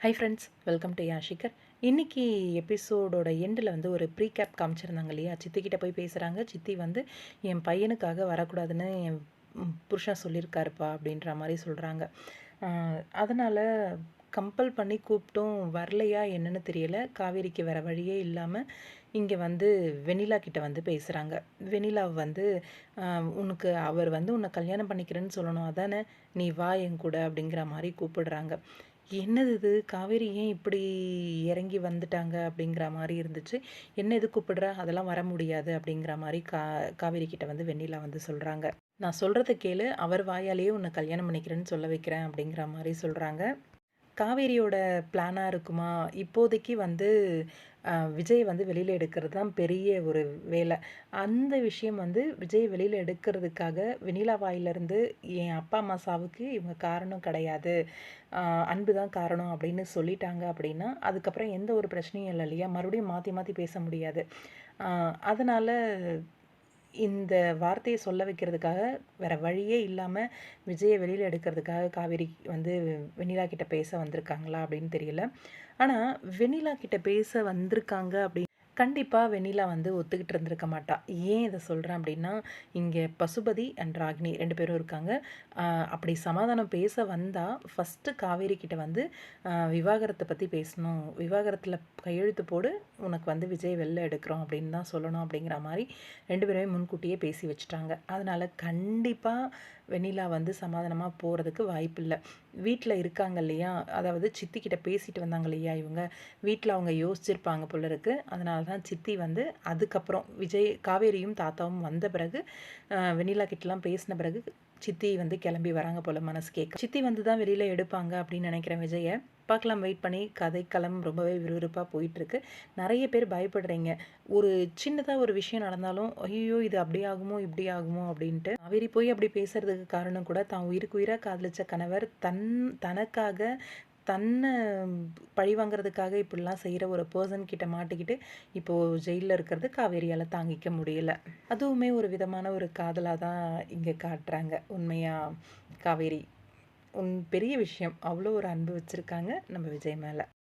High friends welcome to யாஷிகர் இன்றைக்கி எபிசோடோட எண்டில் வந்து ஒரு ப்ரீ கேப் காமிச்சிருந்தாங்க இல்லையா? சித்திக்கிட்ட போய் பேசுகிறாங்க சித்தி வந்து என் பையனுக்காக வரக்கூடாதுன்னு என் புருஷன் சொல்லியிருக்காருப்பா அப்படின்ற மாதிரி சொல்கிறாங்க அதனால் கம்பல் பண்ணி கூப்பிட்டும் வரலையா என்னன்னு தெரியல. காவேரிக்கு வேறு வழியே இல்லாமல் இங்கே வந்து வெனிலா கிட்ட வந்து பேசுகிறாங்க வெனிலா வந்து உனக்கு அவர் வந்து உன்னை கல்யாணம் பண்ணிக்கிறேன்னு சொல்லணும் அதானே? நீ வா என் கூட அப்படிங்கிற மாதிரி கூப்பிடுறாங்க. என்னது இது? காவேரி ஏன் இப்படி இறங்கி வந்துட்டாங்க? அப்படிங்கிற மாதிரி இருந்துச்சு. என்ன எது கூப்பிடுற? அதெல்லாம் வர முடியாது அப்படிங்கிற மாதிரி கா காவேரி கிட்ட வந்து வெண்ணிலா வந்து சொல்கிறாங்க நான் சொல்கிறத கேளு. அவர் வாயாலேயே உன்னை கல்யாணம் பண்ணிக்கிறேன்னு சொல்ல வைக்கிறேன் அப்படிங்கிற மாதிரி சொல்கிறாங்க காவேரியோட பிளானாக இருக்குமா? இப்போதைக்கு வந்து விஜய் வந்து வெளியில் எடுக்கிறது தான் பெரிய ஒரு வேலை. அந்த விஷயம் வந்து விஜய் வெளியில் எடுக்கிறதுக்காக வெனிலா வாயிலிருந்து என் அப்பா அம்மா சாவுக்கு இவங்க காரணம் கிடையாது. அன்பு தான் காரணம் அப்படின்னு சொல்லிட்டாங்க அப்படின்னா அதுக்கப்புறம் எந்த ஒரு பிரச்சனையும் இல்லை இல்லையா? மறுபடியும் மாற்றி மாற்றி பேச முடியாது. அதனால் இந்த வார்த்தையை சொல்ல வைக்கிறதுக்காக வேறு வழியே இல்லாமல் விஜயை வெளியில் எடுக்கிறதுக்காக காவேரி வந்து வெண்ணிலா கிட்ட பேச வந்திருக்காங்களா அப்படின்னு தெரியல. ஆனால் வெண்ணிலா கிட்ட பேச வந்திருக்காங்க அப்படின்னு கண்டிப்பாக வெண்ணிலா வந்து ஒத்துக்கிட்டு இருந்திருக்க மாட்டா. ஏன் இதை சொல்கிறேன் அப்படின்னா இங்கே பசுபதி அண்ட் ராகினி ரெண்டு பேரும் இருக்காங்க. அப்படி சமாதானம் பேச வந்தால் ஃபஸ்ட்டு காவேரி கிட்ட வந்து விவாகரத்தை பற்றி பேசணும். விவாகரத்தில் கையெழுத்து போடு உனக்கு வந்து விஜய் வெளில எடுக்கிறோம் அப்படின்னு தான் சொல்லணும் அப்படிங்கிற மாதிரி ரெண்டு பேருமே முன்கூட்டியே பேசி வச்சுட்டாங்க. அதனால் கண்டிப்பாக வெண்ணிலா வந்து சமாதானமாக போகிறதுக்கு வாய்ப்பு இல்லை. வீட்டில் இருக்காங்க இல்லையா? அதாவது சித்திக்கிட்ட பேசிட்டு வந்தாங்க இல்லையா இவங்க? வீட்டில் அவங்க யோசிச்சிருப்பாங்க போல இருக்குது அதனால தான் சித்தி வந்து அதுக்கப்புறம் விஜய் காவேரியும் தாத்தாவும் வந்த பிறகு வெண்ணிலா கிட்டலாம் பேசின பிறகு சித்தி வந்து கிளம்பி வராங்க போல் மனசு கேட்க சித்தி வந்து தான் வெளியில் எடுப்பாங்க அப்படின்னு நினைக்கிறேன் விஜயை. பார்க்கலாம் வெயிட் பண்ணி. கதைக்களம் ரொம்பவே விறுவிறுப்பாக போயிட்டுருக்கு. நிறைய பேர் பயப்படுறீங்க. ஒரு சின்னதாக ஒரு விஷயம் நடந்தாலும் ஐயோ இது அப்படி ஆகுமோ இப்படி ஆகுமோ? அப்படின்ட்டு. காவேரி போய் அப்படி பேசுறதுக்கு காரணம் கூட தான் உயிருக்கு உயிராக காதலிச்ச கணவர் தன் தனக்காக தன்னை பழி வாங்குறதுக்காக இப்படிலாம் செய்கிற ஒரு பர்சன் கிட்ட மாட்டிக்கிட்டு இப்போது ஜெயிலில் இருக்கிறது காவேரியால் தாங்கிக்க முடியல. அதுவுமே ஒரு விதமான ஒரு காதலாக தான் இங்கே காட்டுறாங்க. உண்மையாக காவேரி. உன் பெரிய விஷயம். அவ்வளோ ஒரு அன்பு வச்சுருக்காங்க நம்ம விஜய் மேலே.